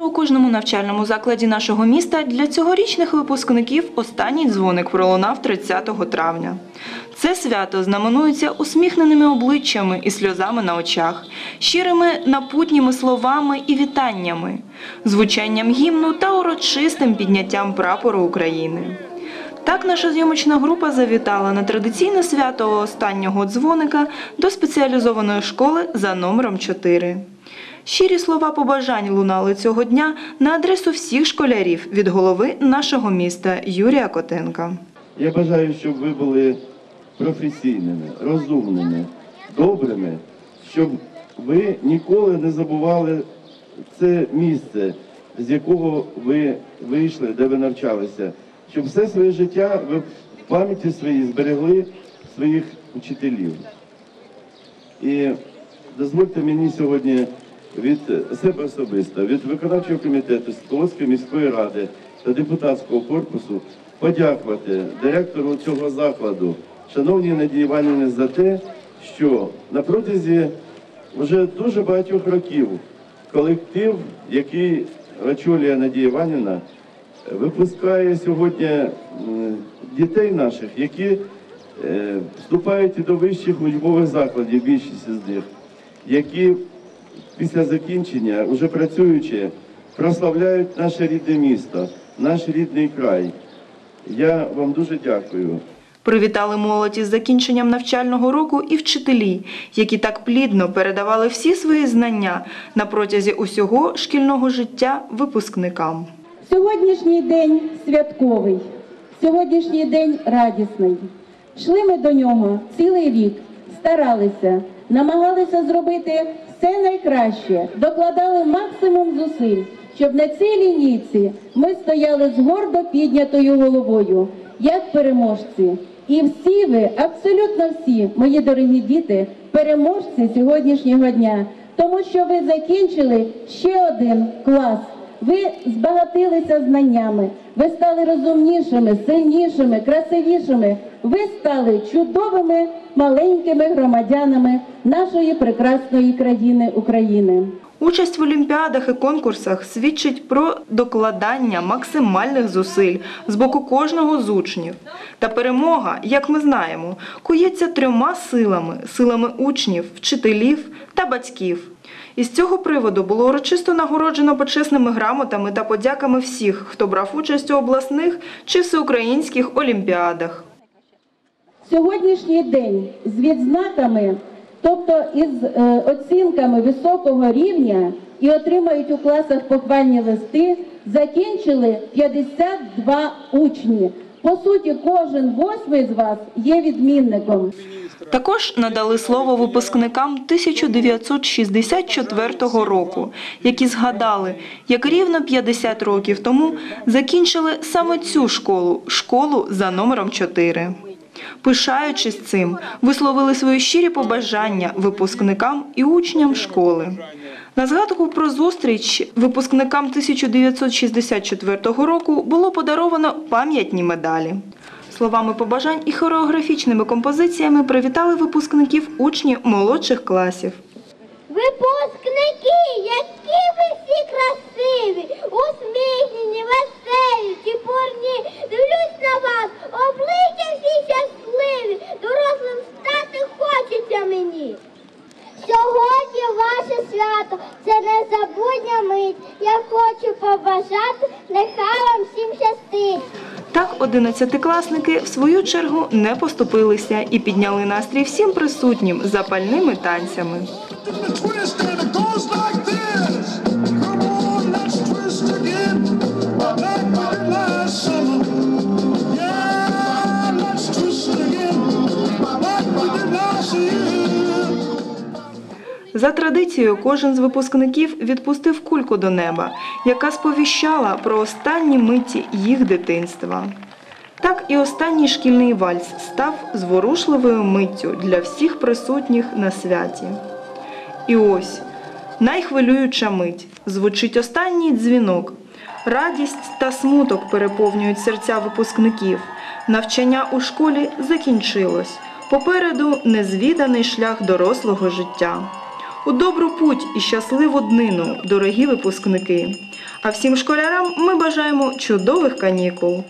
У кожному навчальному закладі нашого міста для цьогорічних випускників останній дзвоник пролунав 30 травня. Це свято знаменується усміхненими обличчями і сльозами на очах, щирими напутніми словами і вітаннями, звучанням гімну та урочистим підняттям прапору України. Так наша зйомочна група завітала на традиційне свято останнього дзвоника до спеціалізованої школи за номером 4. Щирі слова побажань лунали цього дня на адресу всіх школярів від голови нашого міста Юрія Котенка. Я бажаю, щоб ви були професійними, розумними, добрими, щоб ви ніколи не забували це місце, з якого ви вийшли, де ви навчалися, щоб все своє життя ви в пам'яті своїй зберегли своїх учителів. І дозвольте мені сьогодні від себе особисто, від виконавчого комітету Сколської міської ради та депутатського корпусу подякувати директору цього закладу, шановній Надії Іванівні, за те, що на протязі вже дуже багатьох років колектив, який очолює Надія Іванівна, випускає сьогодні дітей наших, які е, вступають до вищих учбових закладів, більшість з них, які після закінчення, вже працюючи, прославляють наше рідне місто, наш рідний край. Я вам дуже дякую. Привітали молодь із закінченням навчального року і вчителі, які так плідно передавали всі свої знання на протязі усього шкільного життя випускникам. Сьогоднішній день святковий, сьогоднішній день радісний. Йшли ми до нього цілий рік, старалися, намагалися зробити все найкраще, докладали максимум зусиль, щоб на цій лінійці ми стояли з гордо піднятою головою, як переможці. І всі ви, абсолютно всі, мої дорогі діти, переможці сьогоднішнього дня, тому що ви закінчили ще один клас. Ви збагатилися знаннями, ви стали розумнішими, сильнішими, красивішими. Ви стали чудовими маленькими громадянами нашої прекрасної країни України. Участь в олімпіадах і конкурсах свідчить про докладання максимальних зусиль з боку кожного з учнів. Та перемога, як ми знаємо, кується трьома силами: силами учнів, вчителів та батьків. Із цього приводу було урочисто нагороджено почесними грамотами та подяками всіх, хто брав участь у обласних чи всеукраїнських олімпіадах. Сьогоднішній день з відзнаками, тобто із е, оцінками високого рівня і отримають у класах похвальні листи, закінчили 52 учні. По суті, кожен восьмий з вас є відмінником. Також надали слово випускникам 1964 року, які згадали, як рівно 50 років тому закінчили саме цю школу школу за номером 4. Пишаючись цим, висловили свої щирі побажання випускникам і учням школи. На згадку про зустріч випускникам 1964 року було подаровано пам'ятні медалі. Словами побажань і хореографічними композиціями привітали випускників учні молодших класів. Випускники, які ви всі красиві, усміхнені, веселі, чепурні. Дивлюсь на вас, обличчя всі щасливі, дорослим стати хочеться мені. Сьогодні ваше свято, це незабутня мить. Я хочу побажати, нехай вам всім щастить. Так, одинадцятикласники в свою чергу не поступилися і підняли настрій всім присутнім запальними танцями. За традицією, кожен з випускників відпустив кульку до неба, яка сповіщала про останні миті їх дитинства. Так і останній шкільний вальс став зворушливою миттю для всіх присутніх на святі. І ось найхвилююча мить звучить останній дзвінок. Радість та смуток переповнюють серця випускників. Навчання у школі закінчилось. Попереду незвіданий шлях дорослого життя. У добру путь і щасливу днину, дорогі випускники. А всім школярам ми бажаємо чудових канікул.